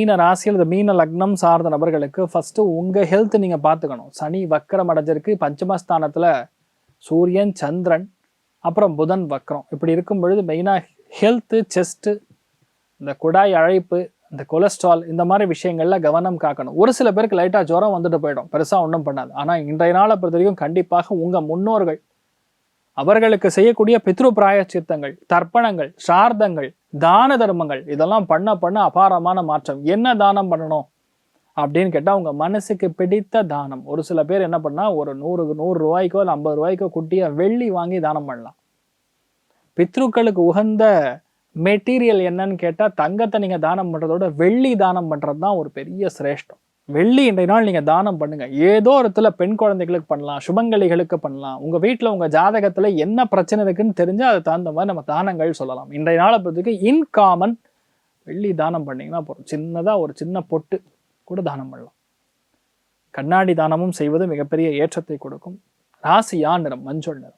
மீன ராசி அல்லது மீன லக்னம் சார்ந்த நபர்களுக்கு ஃபஸ்ட்டு உங்கள் ஹெல்த் நீங்கள் பார்த்துக்கணும். சனி வக்கரம் அடைஞ்சிருக்கு. பஞ்சமஸ்தானத்தில் சூரியன் சந்திரன் அப்புறம் புதன் வக்கரம். இப்படி இருக்கும் பொழுது மெயினாக ஹெல்த்து செஸ்ட்டு இந்த குடாய் அழைப்பு இந்த கொலஸ்ட்ரால் இந்த மாதிரி விஷயங்கள்ல கவனம் காக்கணும். ஒரு சில பேருக்கு லைட்டாக ஜுரம் வந்துட்டு போயிடும். பெருசாக ஒன்றும் பண்ணாது. ஆனால் இன்றைய நாளை பொறுத்த வரைக்கும் கண்டிப்பாக உங்கள் முன்னோர்கள் அவர்களுக்கு செய்யக்கூடிய பித்ரு பிராயச்சித்தங்கள் தர்ப்பணங்கள் சார்தங்கள் தான தர்மங்கள் இதெல்லாம் பண்ண பண்ண அபாரமான மாற்றம். என்ன தானம் பண்ணணும்? அப்படின்னு கேட்டால் உங்கள் மனசுக்கு பிடித்த தானம். ஒரு சில பேர் என்ன பண்ணால் ஒரு நூறு நூறு ரூபாய்க்கோ இல்லை ஐம்பது ரூபாய்க்கோ குட்டியாக வெள்ளி வாங்கி தானம் பண்ணலாம். பித்ருக்களுக்கு உகந்த மெட்டீரியல் என்னன்னு கேட்டால் தங்கத்தை நீங்கள் தானம் பண்ணுறதோட வெள்ளி தானம் பண்ணுறது தான் ஒரு பெரிய சிரேஷ்டம். வெள்ளி இன்றைய நாள் நீங்கள் தானம் பண்ணுங்கள் ஏதோ இடத்துல பெண் குழந்தைகளுக்கு பண்ணலாம் சுபங்கலிகளுக்கு பண்ணலாம். உங்கள் வீட்டில் உங்கள் ஜாதகத்தில் என்ன பிரச்சனை இருக்குன்னு தெரிஞ்சு அதை தகுந்த மாதிரி நம்ம தானங்கள் சொல்லலாம். இன்றைய நாளை பொறுத்தவரைக்கும் இன்காமன் வெள்ளி தானம் பண்ணிங்கன்னா போகிறோம் சின்னதாக ஒரு சின்ன பொட்டு கூட தானம் பண்ணலாம். கண்ணாடி தானமும் செய்வது மிகப்பெரிய ஏற்றத்தை கொடுக்கும். ராசியா நிறம்? மஞ்சள் நிறம்.